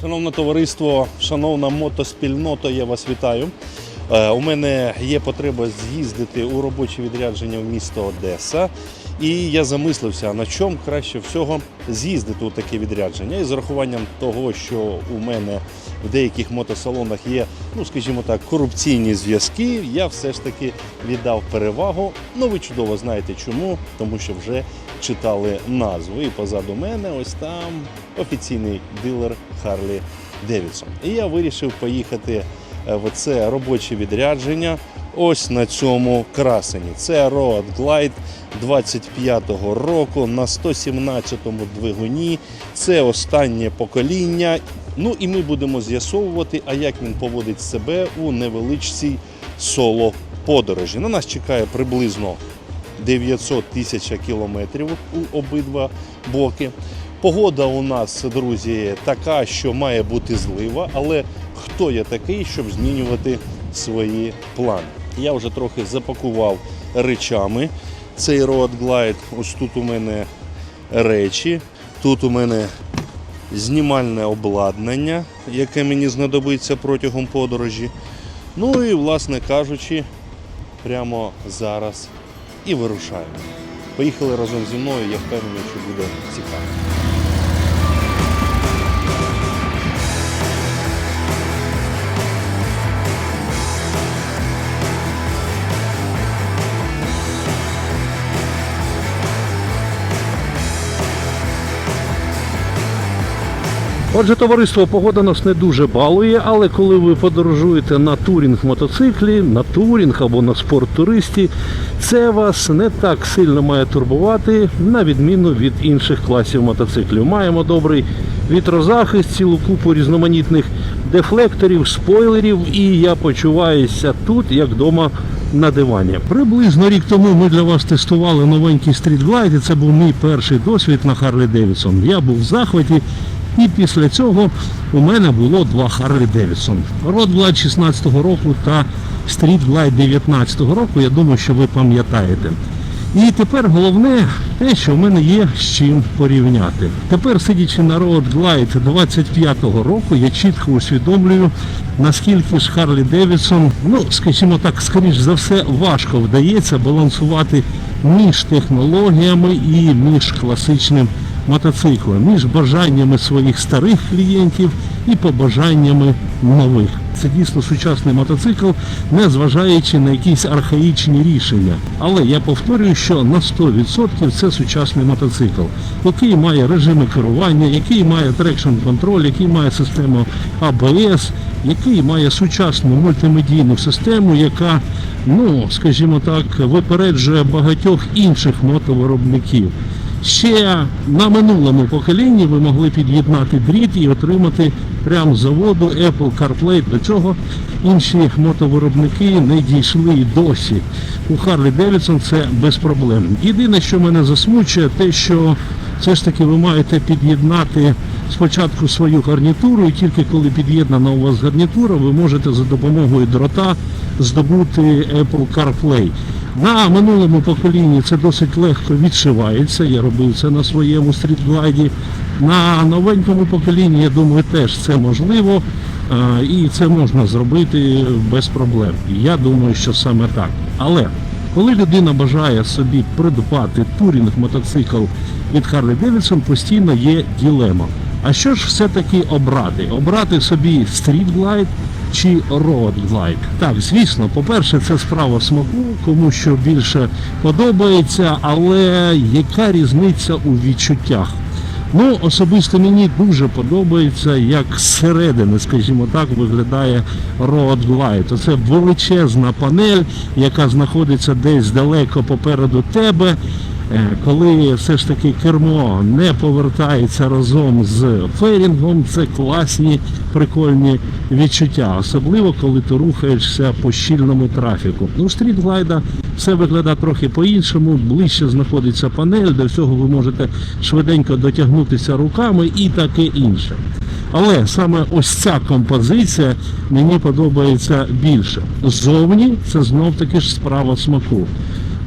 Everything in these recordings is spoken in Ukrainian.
Шановне товариство, шановна мотоспільнота, я вас вітаю. Е, У мене є потреба з'їздити у робоче відрядження в місто Одеса. І я замислився, на чому краще всього з'їздити у таке відрядження. І з урахуванням того, що у мене в деяких мотосалонах є, ну скажімо так, корупційні зв'язки, я все ж таки віддав перевагу. Ну ви чудово знаєте чому, тому що вже читали назву. І позаду мене ось там офіційний дилер Харлі Девідсон. І я вирішив поїхати е, в це робоче відрядження. Ось на цьому красені. Це Road Glide 25-го року на 117-му двигуні. Це останнє покоління. Ну і ми будемо з'ясовувати, а як він поводить себе у невеличкій соло подорожі. На нас чекає приблизно 900 тисяч кілометрів у обидва боки. Погода у нас, друзі, така, що має бути злива, але хто я такий, щоб змінювати свої плани? Я вже трохи запакував речами цей Road Glide. Ось тут у мене речі, тут у мене знімальне обладнання, яке мені знадобиться протягом подорожі. Ну і, власне кажучи, прямо зараз і вирушаємо. Поїхали разом зі мною, я впевнений, що буде цікаво. Отже, товариство, погода нас не дуже балує, але коли ви подорожуєте на турінг мотоциклі, на турінг або на спорт туристі, це вас не так сильно має турбувати, на відміну від інших класів мотоциклів. Маємо добрий вітрозахист, цілу купу різноманітних дефлекторів, спойлерів, і я почуваюся тут, як вдома на дивані. Приблизно рік тому ми для вас тестували новенький стрітглайд, і це був мій перший досвід на Харлі Девідсон. Я був в захваті. І після цього у мене було два Харлі Девідсон. Родглайд 16-го року та Стрітглайд 19-го року. Я думаю, що ви пам'ятаєте. І тепер головне те, що в мене є з чим порівняти. Тепер, сидячи на Road Glide 25-го року, я чітко усвідомлюю, наскільки ж Харлі Девідсон, ну скажімо так, скоріш за все, важко вдається балансувати між технологіями і між класичним мотоциклом, між бажаннями своїх старих клієнтів і побажаннями нових. Це дійсно сучасний мотоцикл, не зважаючи на якісь архаїчні рішення. Але я повторюю, що на 100% це сучасний мотоцикл, який має режими керування, який має трекшн контроль, який має систему АБС, який має сучасну мультимедійну систему, яка, ну скажімо так, випереджує багатьох інших мотовиробників. Ще на минулому поколінні ви могли під'єднати дріт і отримати прямо з заводу Apple CarPlay. До цього інші мотовиробники не дійшли і досі. У Harley Davidson це без проблем. Єдине, що мене засмучує, те, що все ж таки ви маєте під'єднати спочатку свою гарнітуру, і тільки коли під'єднана у вас гарнітура, ви можете за допомогою дрота здобути Apple CarPlay. На минулому поколінні це досить легко відшивається. Я робив це на своєму стрітглайді. На новенькому поколінні, я думаю, теж це можливо. е, І це можна зробити без проблем. Я думаю, що саме так. Але коли людина бажає собі придбати турінг мотоцикл від Harley Davidson, постійно є ділема. А що ж все-таки обрати? Обрати собі Glide чи Road Glide? Так, звісно, по-перше, це справа смаку, кому що більше подобається, але яка різниця у відчуттях? Ну, особисто мені дуже подобається, як зсередини, скажімо так, виглядає Road Glide. Це величезна панель, яка знаходиться десь далеко попереду тебе. Е, Коли все ж таки кермо не повертається разом з ферінгом, це класні прикольні відчуття, особливо коли ти рухаєшся по щільному трафіку. Ну, стрітглайда все виглядає трохи по-іншому, ближче знаходиться панель, до всього ви можете швиденько дотягнутися руками і таке інше. Але саме ось ця композиція мені подобається більше. Ззовні це знов таки ж справа смаку.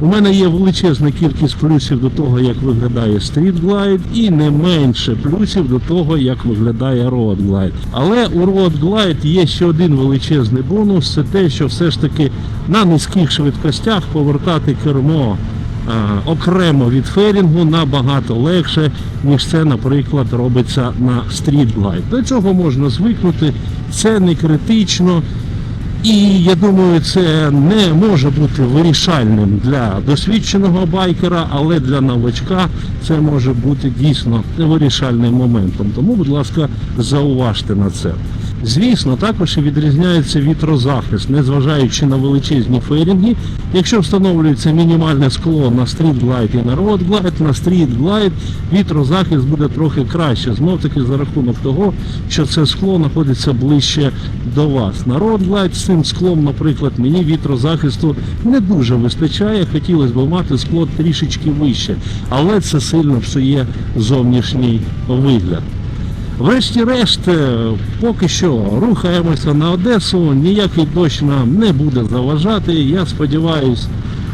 У мене є величезна кількість плюсів до того, як виглядає Street Glide, і не менше плюсів до того, як виглядає Road Glide. Але у Road Glide є ще один величезний бонус, це те, що все ж таки на низьких швидкостях повертати кермо а, окремо від ферінгу набагато легше, ніж це, наприклад, робиться на Glide. До цього можна звикнути, це не критично. І я думаю, це не може бути вирішальним для досвідченого байкера, але для новачка це може бути дійсно вирішальним моментом. Тому, будь ласка, зауважте на це. Звісно, також і відрізняється вітрозахист, незважаючи на величезні ферінги. Якщо встановлюється мінімальне скло на Glide і на Glide, на Glide вітрозахист буде трохи краще. Знов таки за рахунок того, що це скло знаходиться ближче до вас. На Glide з цим склом, наприклад, мені вітрозахисту не дуже вистачає. Хотілося б мати скло трішечки вище, але це сильно псує зовнішній вигляд. Врешті-решт, е, поки що рухаємося на Одесу, ніякий дощ нам не буде заважати. Я сподіваюся,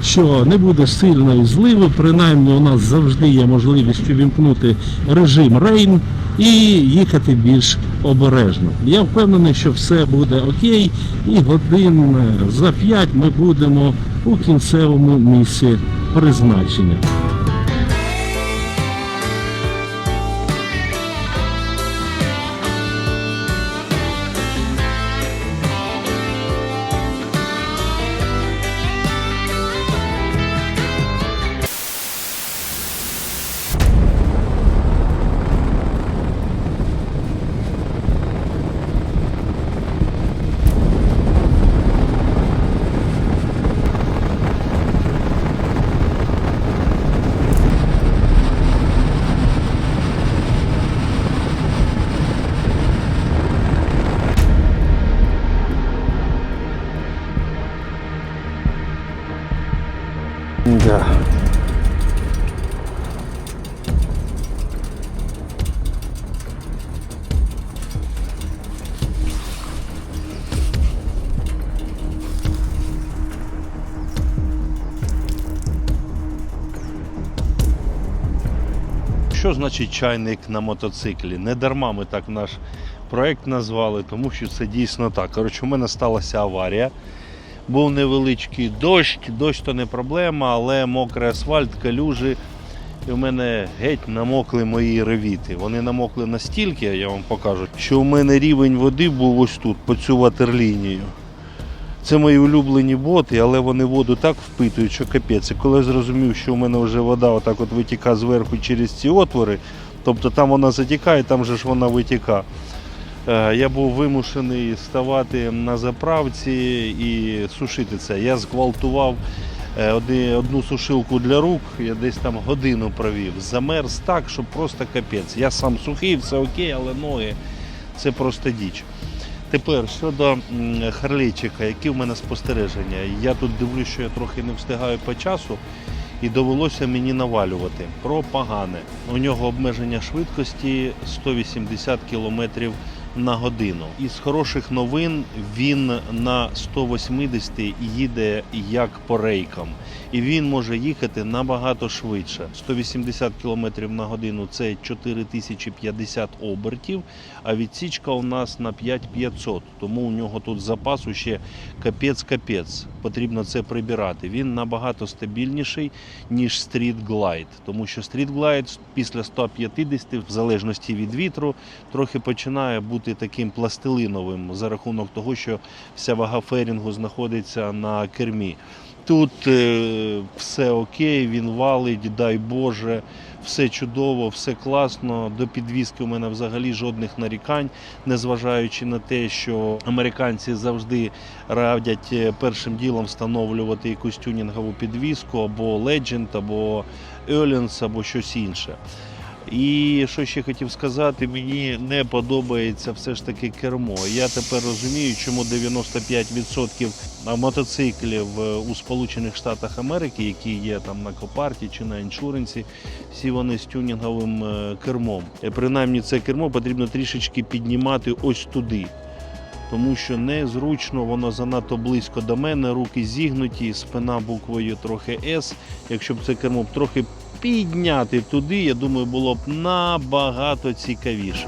що не буде сильної зливи. Принаймні у нас завжди є можливість увімкнути режим рейн і їхати більш обережно. Я впевнений, що все буде окей, і годин е, за п'ять ми будемо у кінцевому місці призначення. Що значить чайник на мотоциклі? Не дарма ми так наш проект назвали, тому що це дійсно так. Коротше, у мене сталася аварія. Був невеличкий дощ, дощ то не проблема, але мокрий асфальт, калюжі. І в мене геть намокли мої ревіти. Вони намокли настільки, я вам покажу, що у мене рівень води був ось тут, по цю ватерлінію. Це мої улюблені боти, але вони воду так впитують, що капець. І коли я зрозумів, що у мене вже вода отак от витікає зверху через ці отвори, тобто там вона затікає, там же ж вона витікає. Е, Я був вимушений ставати на заправці і сушити це. Я зґвалтував е, одну сушилку для рук, я десь там годину провів. Замерз так, що просто капець. Я сам сухий, все окей, але ноги це просто діч. Тепер щодо Харлічика, які в мене спостереження. Я тут дивлюсь, що я трохи не встигаю по часу, і довелося мені навалювати про погане. У нього обмеження швидкості 180 км на годину. Із хороших новин він на 180 їде як по рейкам, і він може їхати набагато швидше. 180 км на годину це 4050 обертів, а відсічка у нас на 5500. Тому у нього тут запасу ще капець-капець. Потрібно це прибирати. Він набагато стабільніший, ніж Street Glide, тому що Street Glide після 150, в залежності від вітру, трохи починає бути таким пластилиновим за рахунок того, що вся вага ферінгу знаходиться на кермі. Тут е, все окей, він валить, дай Боже, все чудово, все класно. До підвізки у мене взагалі жодних нарікань, незважаючи на те, що американці завжди радять е, першим ділом встановлювати якусь тюнінгову підвізку або Legend, або Öhlins, або щось інше. І що ще хотів сказати, мені не подобається все ж таки кермо. Я тепер розумію, чому 95% мотоциклів е, у Сполучених Штатах Америки, які є там на Копарті чи на іншуренсі, всі вони з тюнінговим е, кермом. Е, Принаймні це кермо потрібно трішечки піднімати ось туди. тому що незручно, воно занадто близько до мене, руки зігнуті, спина буквою трохи С. Якщо б це кермо трохи підняти туди, я думаю, було б набагато цікавіше.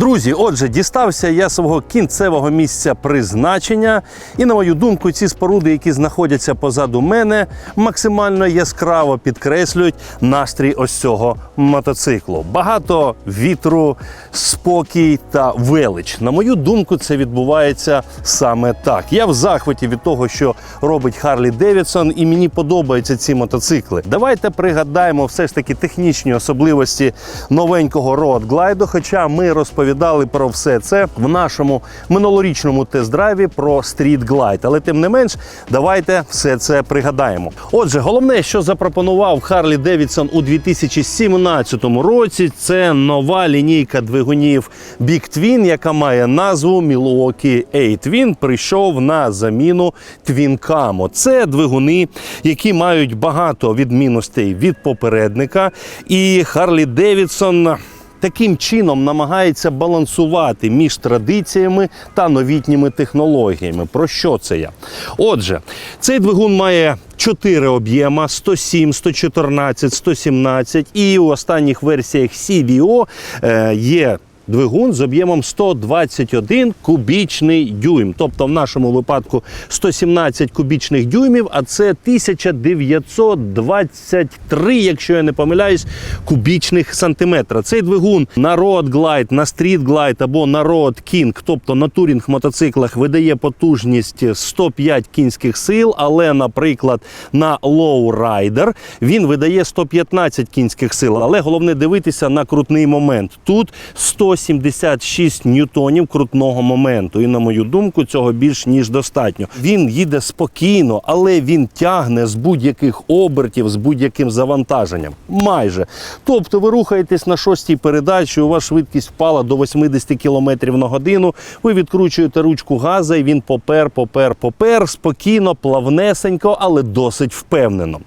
Друзі, отже, дістався я свого кінцевого місця призначення, і на мою думку, ці споруди, які знаходяться позаду мене, максимально яскраво підкреслюють настрій ось цього мотоциклу. Багато вітру, спокій та велич. На мою думку, це відбувається саме так. Я в захваті від того, що робить Харлі Девідсон, і мені подобаються ці мотоцикли. Давайте пригадаємо все ж таки технічні особливості новенького Road Glide, хоча ми розповідали про все це в нашому минулорічному тест-драйві про Street Glide. Але тим не менш, давайте все це пригадаємо. Отже, головне, що запропонував Харлі Девідсон у 2017 році, це нова лінійка двигунів Big Twin, яка має назву Milwaukee 8. Він прийшов на заміну Twin Camo. Це двигуни, які мають багато відмінностей від попередника. І Харлі Девідсон таким чином намагається балансувати між традиціями та новітніми технологіями. Про що це я? Отже, цей двигун має. Чотири об'єма 107, 114, 117 і у останніх версіях CVO е, є двигун з об'ємом 121 кубічний дюйм. Тобто, в нашому випадку 117 кубічних дюймів, а це 1923, якщо я не помиляюсь, кубічних сантиметра. Цей двигун на Road Glide, на Street Glide або на Road King, тобто на турінг мотоциклах, видає потужність 105 кінських сил, але, наприклад, на Low Rider він видає 115 кінських сил. Але головне дивитися на крутний момент. Тут 176 ньютонів крутного моменту. І на мою думку, цього більш ніж достатньо. Він їде спокійно, але він тягне з будь-яких обертів, з будь-яким завантаженням. Майже. Тобто ви рухаєтесь на шостій передачі, у вас швидкість впала до 80 км на годину. Ви відкручуєте ручку газа, і він попер, попер, попер, спокійно, плавнесенько, але досить впевнено.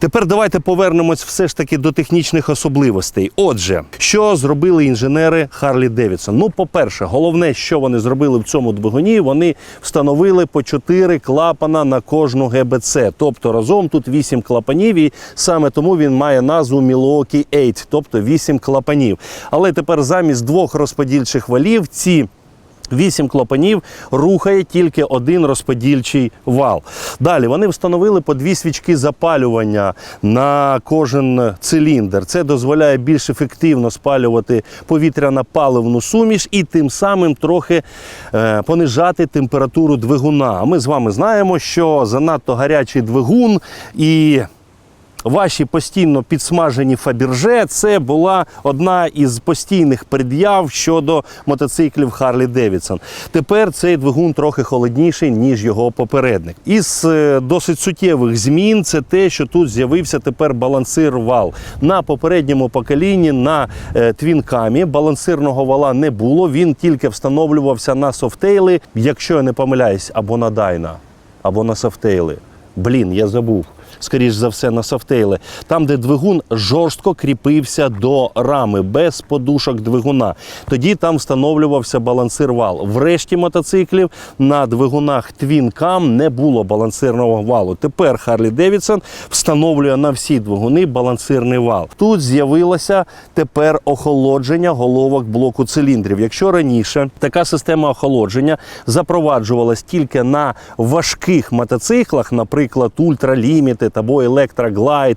Тепер давайте повернемось все ж таки до технічних особливостей. Отже, що зробили інженери Харлі Девідсон? Ну, по-перше, головне, що вони зробили в цьому двигуні, вони встановили по 4 клапана на кожну ГБЦ. Тобто разом тут 8 клапанів, і саме тому він має назву Milwaukee 8, тобто 8 клапанів. Але тепер замість двох розподільчих валів ці Вісім клапанів рухає тільки один розподільчий вал. Далі вони встановили по дві свічки запалювання на кожен циліндр. Це дозволяє більш ефективно спалювати повітряно-паливну суміш і тим самим трохи е, понижати температуру двигуна. Ми з вами знаємо, що занадто гарячий двигун і Ваші постійно підсмажені Фабірже це була одна із постійних пред'яв щодо мотоциклів Харлі Девідсон. Тепер цей двигун трохи холодніший, ніж його попередник. Із е, досить суттєвих змін це те, що тут з'явився тепер балансир вал. На попередньому поколінні на е, твінкамі балансирного вала не було. Він тільки встановлювався на софтейли, якщо я не помиляюсь, або на дайна, або на софтейли. Блін, я забув. Скоріш за все, на софтейли, там, де двигун жорстко кріпився до рами без подушок двигуна. Тоді там встановлювався балансир вал. В решті мотоциклів на двигунах Twin Cam не було балансирного валу. Тепер Харлі Девідсон встановлює на всі двигуни балансирний вал. Тут з'явилося тепер охолодження головок блоку циліндрів. Якщо раніше така система охолодження запроваджувалась тільки на важких мотоциклах, наприклад, Ultra Limited або Electra Glide,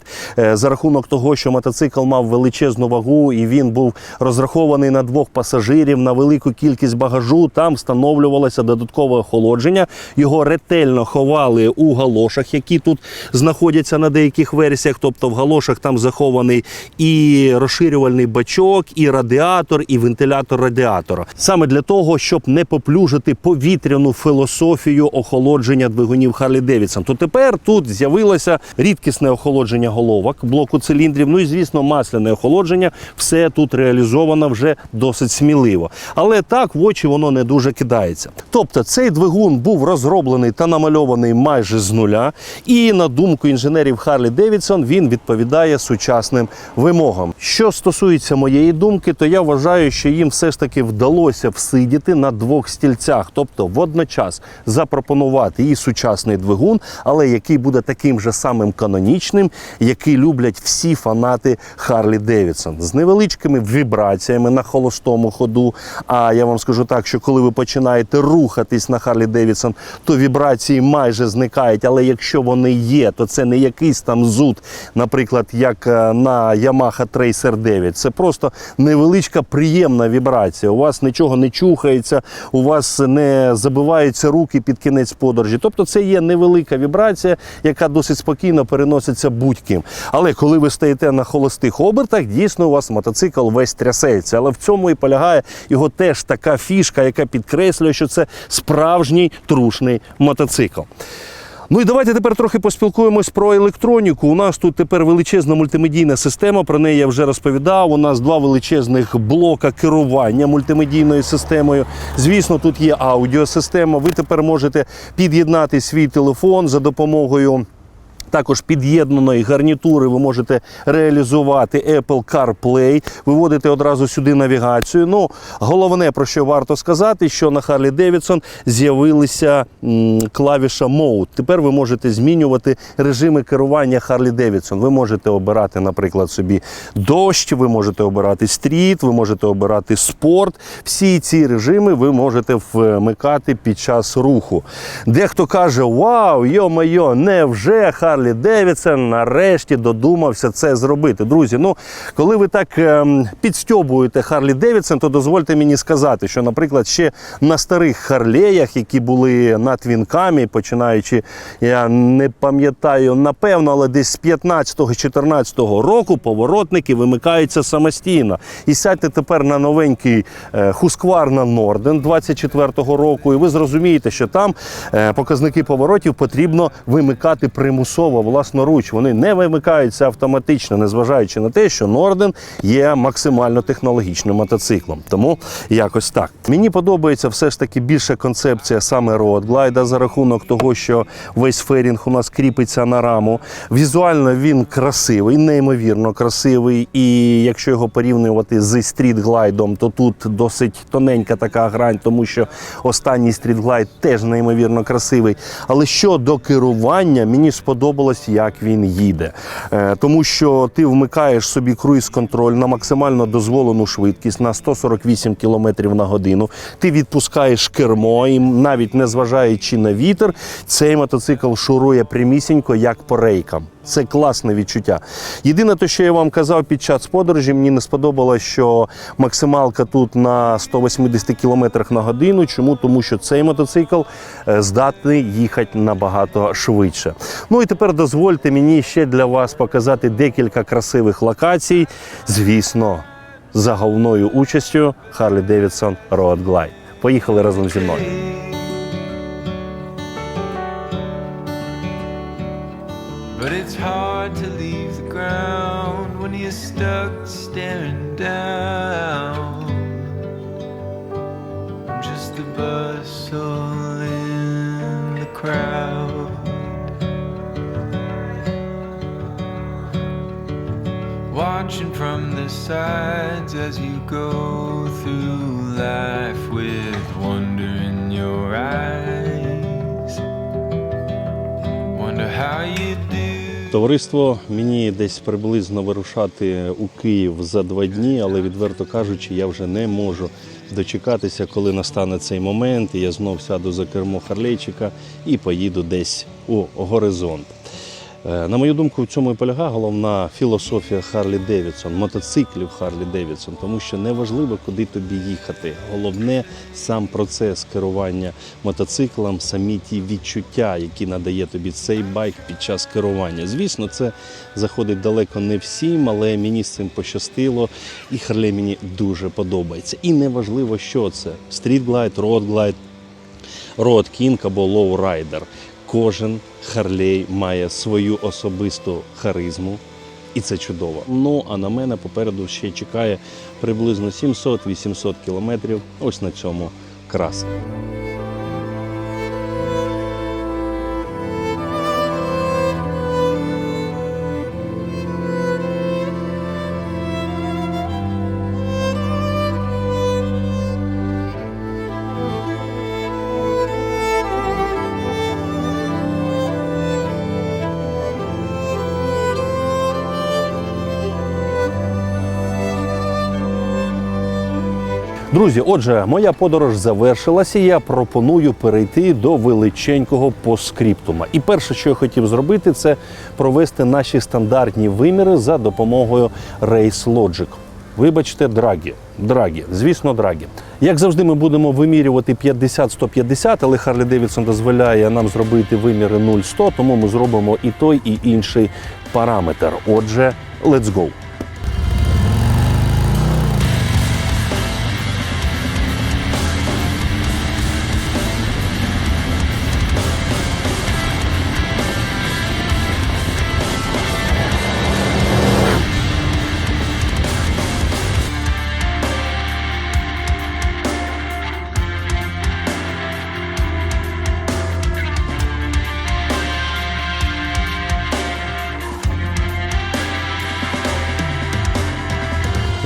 за рахунок того, що мотоцикл мав величезну вагу і він був розрахований на двох пасажирів, на велику кількість багажу. Там встановлювалося додаткове охолодження. Його ретельно ховали у галошах, які тут знаходяться на деяких версіях. Тобто в галошах там захований і розширювальний бачок, і радіатор, і вентилятор радіатора. Саме для того, щоб не поплюжити повітряну філософію охолодження двигунів Харлі Девідсон. То тепер тут з'явилося рідкісне охолодження головок, блоку циліндрів. Ну і звісно, масляне охолодження. Все тут реалізовано вже досить сміливо. Але так в очі воно не дуже кидається. Тобто, цей двигун був розроблений та намальований майже з нуля. І на думку інженерів Харлі Девідсон, він відповідає сучасним вимогам. Що стосується моєї думки, то я вважаю, що їм все ж таки вдалося всидіти на двох стільцях, тобто водночас запропонувати і сучасний двигун, але який буде таким же самим канонічним, який люблять всі фанати Харлі Девідсон з невеличкими вібраціями на холостому ходу. А я вам скажу так, що коли ви починаєте рухатись на Харлі Девідсон, то вібрації майже зникають. Але якщо вони є, то це не якийсь там зуд, наприклад, як е, на Yamaha Tracer 9. Це просто невеличка приємна вібрація. У вас нічого не чухається, у вас не забиваються руки під кінець подорожі. Тобто це є невелика вібрація, яка досить спокійно переноситься будь-ким. Але коли ви стоїте на холостих обертах, дійсно у вас мотоцикл весь трясеться. Але в цьому і полягає його теж така фішка, яка підкреслює, що це справжній трушний мотоцикл. Ну і давайте тепер трохи поспілкуємось про електроніку. У нас тут тепер величезна мультимедійна система. Про неї я вже розповідав. У нас два величезних блока керування мультимедійною системою. Звісно, тут є аудіосистема. Ви тепер можете під'єднати свій телефон за допомогою. Також під'єднаної гарнітури ви можете реалізувати Apple CarPlay, виводити одразу сюди навігацію. Ну, головне, про що варто сказати, що на Harley Davidson з'явилися клавіша Mode. Тепер ви можете змінювати режими керування Harley Davidson. Ви можете обирати, наприклад, собі дощ, ви можете обирати стріт, ви можете обирати спорт. Всі ці режими ви можете вмикати під час руху. Дехто каже: Вау, йо-майо, невже Харлі Девідсон нарешті додумався це зробити. Друзі, ну коли ви так ем, підстьобуєте Харлі Девідсон, то дозвольте мені сказати, що, наприклад, ще на старих Харлеях, які були на твінкамі, починаючи, я не пам'ятаю, напевно, але десь з 15-14 року поворотники вимикаються самостійно. І сядьте тепер на новенький е, Husqvarna Norden 24-го року, і ви зрозумієте, що там е, показники поворотів потрібно вимикати примусово власноруч. Вони не вимикаються автоматично, незважаючи на те, що Norden є максимально технологічним мотоциклом. Тому якось так. Мені подобається все ж таки більша концепція саме Road Glide за рахунок того, що весь ферінг у нас кріпиться на раму. Візуально він красивий, неймовірно красивий. І якщо його порівнювати зі стрітглайдом, то тут досить тоненька така грань, тому що останній стрітглайд теж неймовірно красивий. Але щодо керування, мені сподобалось, як він їде. Е, Тому що ти вмикаєш собі круїз-контроль на максимально дозволену швидкість на 148 км на годину. Ти відпускаєш кермо, і навіть не зважаючи на вітер, цей мотоцикл шурує прямісінько, як по рейкам. Це класне відчуття. Єдине, те, що я вам казав під час подорожі, мені не сподобалось, що максималка тут на 180 км на годину. Чому? Тому що цей мотоцикл е, здатний їхати набагато швидше. Ну і тепер дозвольте мені ще для вас показати декілька красивих локацій. Звісно, за головною участю Harley Davidson Road Glide. Поїхали разом зі мною. It's hard to leave the ground when you're stuck staring down. I'm just the bustle in the crowd. Watching from the sides as you go through life with wonder in your eyes. Wonder how you. Товариство мені десь приблизно вирушати у Київ за два дні, але відверто кажучи, я вже не можу дочекатися, коли настане цей момент, і я знов сяду за кермо Харлейчика і поїду десь у горизонт. Е, На мою думку, в цьому і полягає головна філософія Харлі Девідсон, мотоциклів Харлі Девідсон, тому що неважливо, куди тобі їхати. Головне сам процес керування мотоциклом, самі ті відчуття, які надає тобі цей байк під час керування. Звісно, це заходить далеко не всім, але мені з цим пощастило, і Харлі мені дуже подобається. І неважливо, що це: стрітглайд, родглайд, Road King або Low Rider. Кожен Харлей має свою особисту харизму, і це чудово. Ну а на мене попереду ще чекає приблизно 700-800 кілометрів. Ось на цьому краса. Друзі, отже, моя подорож завершилася. Я пропоную перейти до величенького поскриптума. І перше, що я хотів зробити, це провести наші стандартні виміри за допомогою Race Logic. Вибачте, драгі. Драгі, звісно, драгі. Як завжди, ми будемо вимірювати 50-150, але Харлі Девідсон дозволяє нам зробити виміри 0-100, тому ми зробимо і той, і інший параметр. Отже, let's go.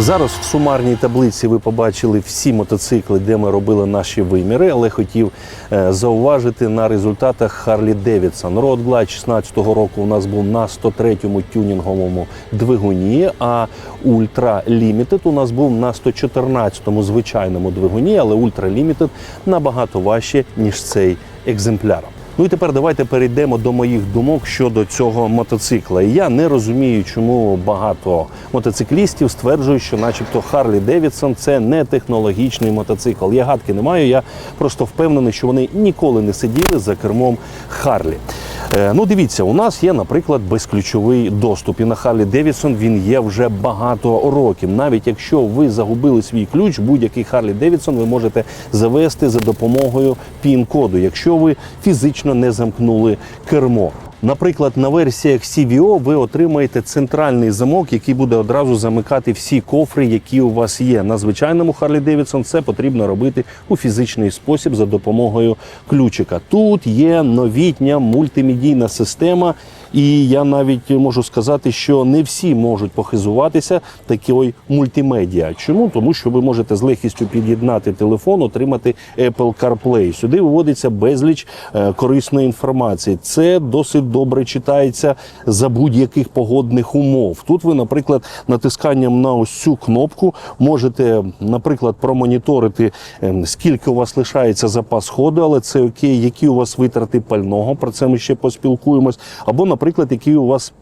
Зараз в сумарній таблиці ви побачили всі мотоцикли, де ми робили наші виміри, але хотів е, зауважити на результатах Harley Davidson. Road Glide 16 року у нас був на 103-му тюнінговому двигуні, а Ultra Limited у нас був на 114-му звичайному двигуні, але Ultra Limited набагато важче, ніж цей екземпляр. Ну і тепер давайте перейдемо до моїх думок щодо цього мотоцикла. І Я не розумію, чому багато мотоциклістів стверджують, що, начебто, Харлі Девідсон це не технологічний мотоцикл. Я гадки не маю. Я просто впевнений, що вони ніколи не сиділи за кермом Харлі. Е, ну, дивіться, у нас є, наприклад, безключовий доступ. І на Харлі Девідсон він є вже багато років. Навіть якщо ви загубили свій ключ, будь-який Харлі Девідсон ви можете завести за допомогою пін-коду, якщо ви фізично не замкнули кермо. Наприклад, на версіях CVO ви отримаєте центральний замок, який буде одразу замикати всі кофри, які у вас є. На звичайному Harley Davidson це потрібно робити у фізичний спосіб за допомогою ключика. Тут є новітня мультимедійна система, і я навіть можу сказати, що не всі можуть похизуватися такою мультимедіа. Чому? Тому що ви можете з легкістю під'єднати телефон, отримати Apple CarPlay. Сюди виводиться безліч е, корисної інформації. Це досить добре читається за будь-яких погодних умов. Тут ви, наприклад, натисканням на ось цю кнопку можете, наприклад, промоніторити, ем, скільки у вас лишається запас ходу, але це окей, які у вас витрати пального. Про це ми ще поспілкуємось. Або, наприклад, який у вас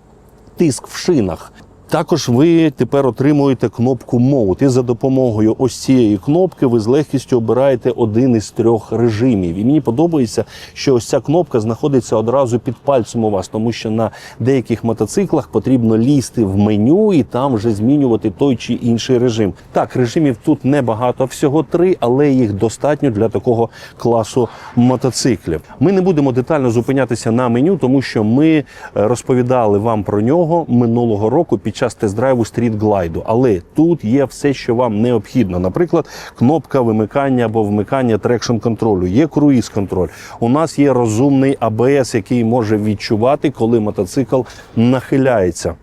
тиск в шинах. Також ви тепер отримуєте кнопку Mode. І за допомогою ось цієї кнопки ви з легкістю обираєте один із трьох режимів. І мені подобається, що ось ця кнопка знаходиться одразу під пальцем у вас, тому що на деяких мотоциклах потрібно лізти в меню і там вже змінювати той чи інший режим. Так, режимів тут небагато, всього три, але їх достатньо для такого класу мотоциклів. Ми не будемо детально зупинятися на меню, тому що ми е, розповідали вам про нього минулого року під час тест-драйву стріт-глайду. Але тут є все, що вам необхідно. Наприклад, кнопка вимикання або вмикання трекшн контролю, є круїз контроль. У нас є розумний АБС, який може відчувати, коли мотоцикл нахиляється.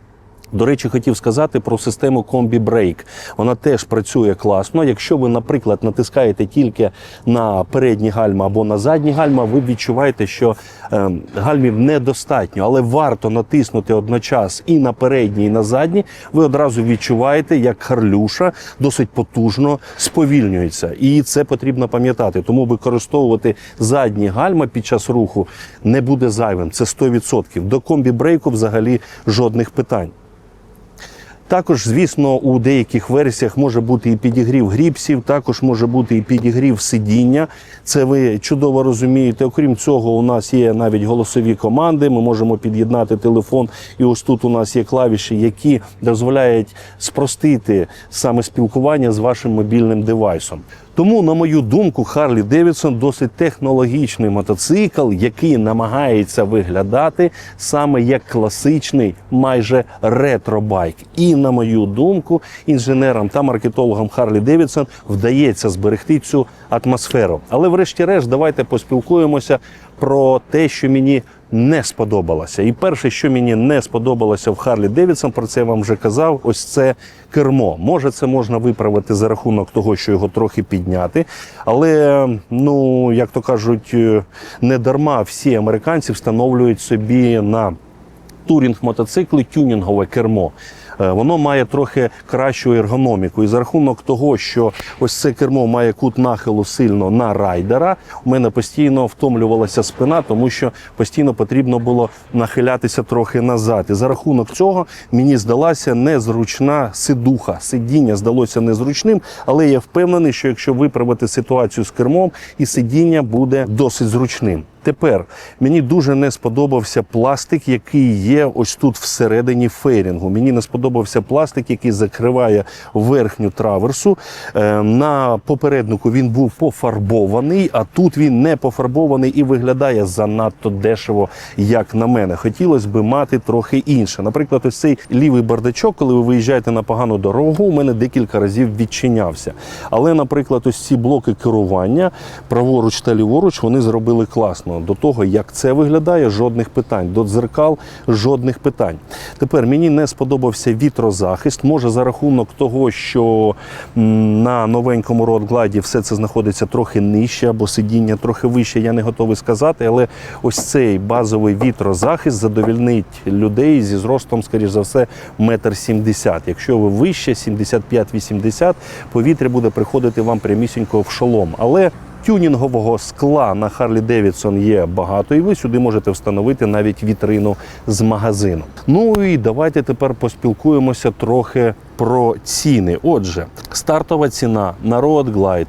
До речі, хотів сказати про систему Brake. Вона теж працює класно. Якщо ви, наприклад, натискаєте тільки на передні гальма або на задні гальма, ви відчуваєте, що е, гальмів недостатньо, але варто натиснути одночас і на передні, і на задні. Ви одразу відчуваєте, як харлюша досить потужно сповільнюється. І це потрібно пам'ятати. Тому використовувати задні гальма під час руху не буде зайвим. Це 100%. До комбі-брейку взагалі жодних питань. Також, звісно, у деяких версіях може бути і підігрів гріпсів, також може бути і підігрів сидіння. Це ви чудово розумієте. Окрім цього, у нас є навіть голосові команди. Ми можемо під'єднати телефон, і ось тут у нас є клавіші, які дозволяють спростити саме спілкування з вашим мобільним девайсом. Тому, на мою думку, Харлі Девідсон досить технологічний мотоцикл, який намагається виглядати саме як класичний, майже ретро-байк. І на мою думку, інженерам та маркетологам Харлі Девідсон вдається зберегти цю атмосферу. Але, врешті-решт, давайте поспілкуємося про те, що мені не сподобалося. І перше, що мені не сподобалося в Харлі Девідсон, про це я вам вже казав. Ось це кермо. Може, це можна виправити за рахунок того, що його трохи підняти. Але, ну як то кажуть, е, не дарма всі американці встановлюють собі на турінг мотоцикли тюнінгове кермо. Е, Воно має трохи кращу ергономіку. І за рахунок того, що ось це кермо має кут нахилу сильно на райдера, у мене постійно втомлювалася спина, тому що постійно потрібно було нахилятися трохи назад. І за рахунок цього мені здалася незручна сидуха. Сидіння здалося незручним, але я впевнений, що якщо виправити ситуацію з кермом, і сидіння буде досить зручним. Тепер мені дуже не сподобався пластик, який є ось тут всередині фейрінгу. Мені не сподобався пластик, який закриває верхню траверсу. Е, На попереднику він був пофарбований, а тут він не пофарбований і виглядає занадто дешево, як на мене. Хотілося би мати трохи інше. Наприклад, ось цей лівий бардачок, коли ви виїжджаєте на погану дорогу, у мене декілька разів відчинявся. Але, наприклад, ось ці блоки керування праворуч та ліворуч вони зробили класно. До того, як це виглядає, жодних питань. До дзеркал жодних питань. Тепер мені не сподобався вітрозахист. Може, за рахунок того, що на новенькому Glide все це знаходиться трохи нижче або сидіння трохи вище, я не готовий сказати. Але ось цей базовий вітрозахист задовільнить людей зі зростом, скоріш за все, метр сімдесят. Якщо ви вище 75-80, повітря буде приходити вам прямісінько в шолом. Але Тюнінгового скла на Харлі Девідсон є багато, і ви сюди можете встановити навіть вітрину з магазину. Ну і давайте тепер поспілкуємося трохи про ціни. Отже, стартова ціна на Road Glide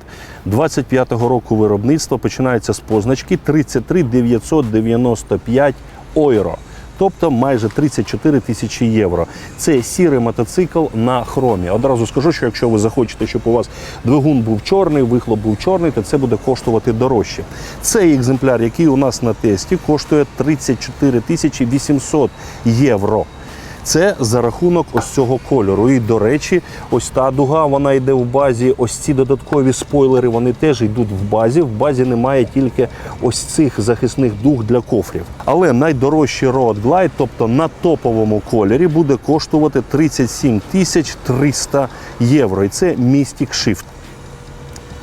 25-го року виробництва починається з позначки 33 995 ойро тобто майже 34 тисячі євро. Це сірий мотоцикл на хромі. Одразу скажу, що якщо ви захочете, щоб у вас двигун був чорний, вихлоп був чорний, то це буде коштувати дорожче. Цей екземпляр, який у нас на тесті, коштує 34 тисячі 800 євро. Це за рахунок ось цього кольору. І до речі, ось та дуга вона йде в базі. Ось ці додаткові спойлери вони теж йдуть в базі. В базі немає тільки ось цих захисних дуг для кофрів. Але найдорожчий Road Glide, тобто на топовому кольорі, буде коштувати 37 тисяч 300 євро. І це Mystic Shift.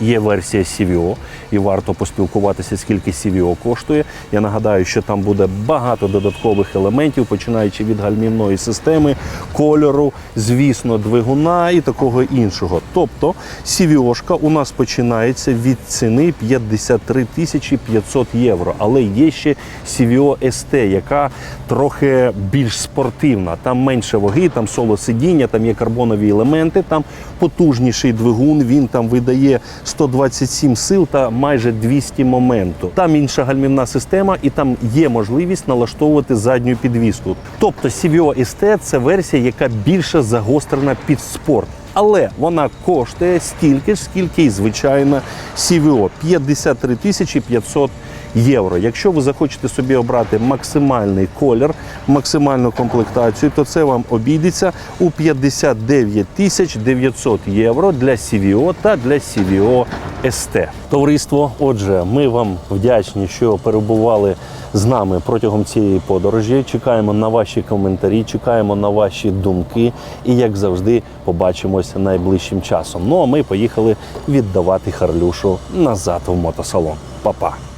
Є версія CVO, і варто поспілкуватися, скільки CVO коштує. Я нагадаю, що там буде багато додаткових елементів, починаючи від гальмівної системи, кольору, звісно, двигуна і такого іншого. Тобто CVO-шка у нас починається від ціни 53 тисячі 500 євро. Але є ще CVO ST, яка трохи більш спортивна. Там менше ваги, там соло сидіння, там є карбонові елементи, там потужніший двигун. Він там видає 127 сил та майже 200 моменту. Там інша гальмівна система, і там є можливість налаштовувати задню підвіску. Тобто CVO ST – це версія, яка більше загострена під спорт. Але вона коштує стільки ж, скільки і звичайна CVO – 53 тисячі 500 євро. Якщо ви захочете собі обрати максимальний колір, максимальну комплектацію, то це вам обійдеться у 59 тисяч 900 євро для CVO та для CVO ST. Товариство, отже, ми вам вдячні, що перебували з нами протягом цієї подорожі. Чекаємо на ваші коментарі, чекаємо на ваші думки. І як завжди, побачимось найближчим часом. Ну а ми поїхали віддавати Харлюшу назад в мотосалон. Па-па!